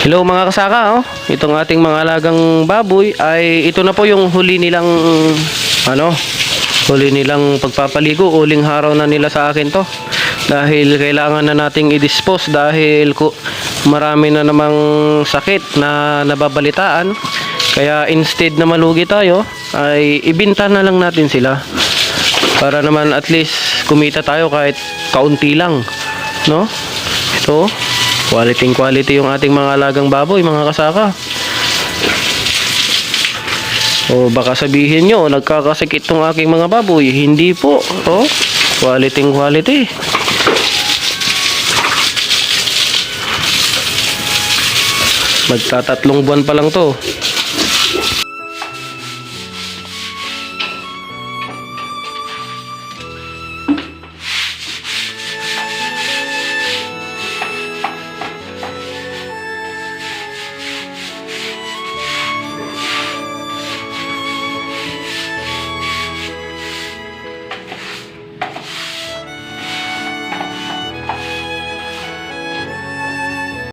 Hello mga kasaka, oh. Itong ating mga alagang baboy ay ito na po yung huli nilang ano, huli nilang pagpapaligo, uling haraw na nila sa akin to. Dahil kailangan na nating i-dispose dahil ko marami na namang sakit na nababalitaan. Kaya instead na malugi tayo, ay ibinta na lang natin sila. Para naman at least kumita tayo kahit kaunti lang, no? Ito, quality quality yung ating mga alagang baboy, mga kasaka. O baka sabihin nyo, nagkakasikit tong aking mga baboy. Hindi po. O, quality quality. Magtatatlong buwan pa lang to.